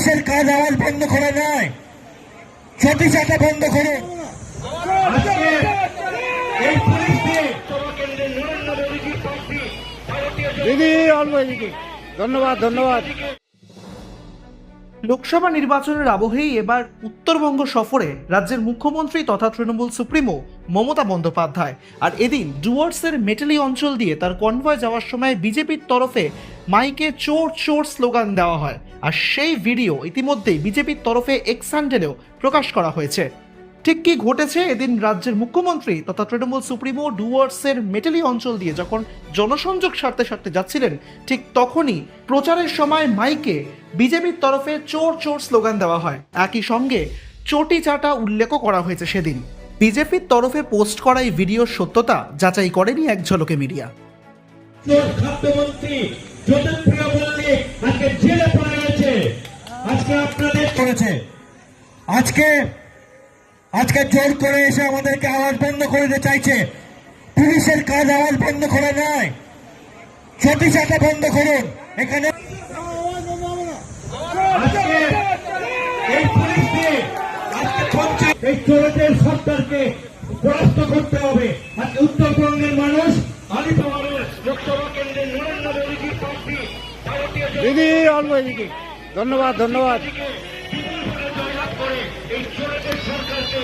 পুলিশের কাজ আওয়াজ বন্ধ করা নয়। ছটি চাটা বন্ধ করুন আজকে এই পুলিশ দিয়ে দিদি। ধন্যবাদ ধন্যবাদ। লোকসভা নির্বাচনের আবহেই এবার উত্তরবঙ্গ সফরে রাজ্যের মুখ্যমন্ত্রী তথা তৃণমূল সুপ্রিমো মমতা বন্দ্যোপাধ্যায়। আর এদিন ডুয়ার্সের মেটালি অঞ্চল দিয়ে তার কনভয় যাওয়ার সময় বিজেপির তরফে মাইকে চোর চোর স্লোগান দেওয়া হয়। আর সেই ভিডিও ইতিমধ্যেই বিজেপির তরফে এক্স হ্যান্ডেলেও প্রকাশ করা হয়েছে। ঠিক কি ঘটেছে? এদিন রাজ্যের মুখ্যমন্ত্রী তথা তৃণমূল সুপ্রিমো ডুয়ার্সের মেটেলি অঞ্চল দিয়ে যখন জনসংযোগ সারতে সারতে যাচ্ছিলেন, ঠিক তখনই প্রচারের সময় মাইকে বিজেপির তরফে চোর চোর স্লোগান দেওয়া হয়। একই সঙ্গে চটি চাটা উল্লেখও করা হয়েছে সেদিন। বিজেপির তরফে পোস্ট করা এই ভিডিওর সত্যতা যাচাই করেনি এক ঝলকে মিডিয়া। করেছে। আজকে আজকে জোর করে এসে আমাদেরকে আওয়াজ বন্ধ করে দিতে চাইছে। পুলিশের কাজ আওয়াজ বন্ধ করা নয়। ছটি বন্ধ করুন। এখানে এই চোরদের সরকারকে পরাস্ত করতে হবে। আজকে উত্তরবঙ্গের মানুষ আলিত মানুষ লোকসভা কেন্দ্রের নরেন্দ্র মোদীজির প্রার্থী, ভারতীয় ধন্যবাদ ধন্যবাদ। এই সরকারকে